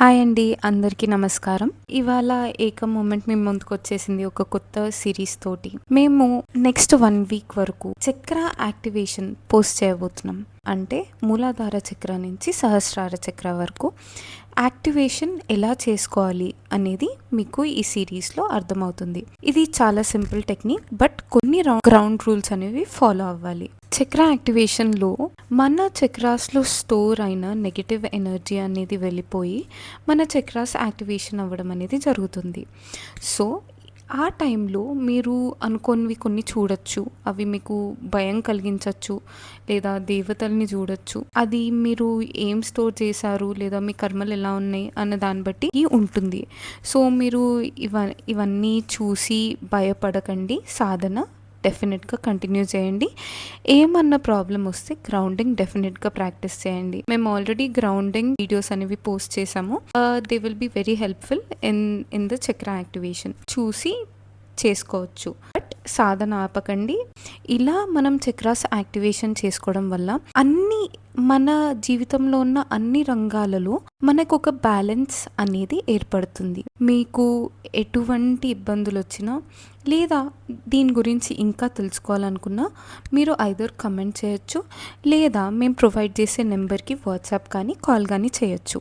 Hi అండి అందరికీ నమస్కారం. ఇవాళ ఏక మూమెంట్ మేము ముందుకు వచ్చేసింది ఒక కొత్త సిరీస్ తోటి. మేము నెక్స్ట్ వన్ వీక్ వరకు చక్ర యాక్టివేషన్ పోస్ట్ చేయబోతున్నాం. అంటే మూలాధార చక్ర నుంచి సహస్రార చక్ర వరకు యాక్టివేషన్ ఎలా చేసుకోవాలి అనేది మీకు ఈ సిరీస్లో అర్థమవుతుంది. ఇది చాలా సింపుల్ టెక్నిక్ బట్ కొన్ని గ్రౌండ్ రూల్స్ అనేవి ఫాలో అవ్వాలి. చక్ర యాక్టివేషన్లో మన చక్రాస్లో స్టోర్ అయిన నెగిటివ్ ఎనర్జీ అనేది వెళ్ళిపోయి మన చక్రాస్ యాక్టివేషన్ అవ్వడం అనేది జరుగుతుంది. సో ఆ టైంలో మీరు అనుకోనివి కొన్ని చూడొచ్చు. అవి మీకు భయం కలిగించవచ్చు లేదా దేవతల్ని చూడొచ్చు. అది మీరు ఏం స్టోర్ చేశారు లేదా మీ కర్మలు ఎలా ఉన్నాయి అన్న దాన్ని బట్టి ఉంటుంది. సో మీరు ఇవ ఇవన్నీ చూసి భయపడకండి. సాధన డెఫినెట్గా కంటిన్యూ చేయండి. ఏమన్నా ప్రాబ్లం వస్తే గ్రౌండింగ్ డెఫినెట్గా ప్రాక్టీస్ చేయండి. మేము ఆల్రెడీ గ్రౌండింగ్ వీడియోస్ అనేవి పోస్ట్ చేసాము they will be very helpful in in the chakra activation చూసి చేసుకోవచ్చు. సాధన ఆపకండి. ఇలా మనం చక్రాస్ యాక్టివేషన్ చేసుకోవడం వల్ల అన్ని మన జీవితంలో ఉన్న అన్ని రంగాలలో మనకు ఒక బ్యాలెన్స్ అనేది ఏర్పడుతుంది. మీకు ఎటువంటి ఇబ్బందులు వచ్చినా లేదా దీని గురించి ఇంకా తెలుసుకోవాలనుకున్నా మీరు ఐదర్ కమెంట్ చేయొచ్చు. లేదా మేము ప్రొవైడ్ చేసే నెంబర్కి వాట్సాప్ కానీ కాల్ కానీ చేయొచ్చు.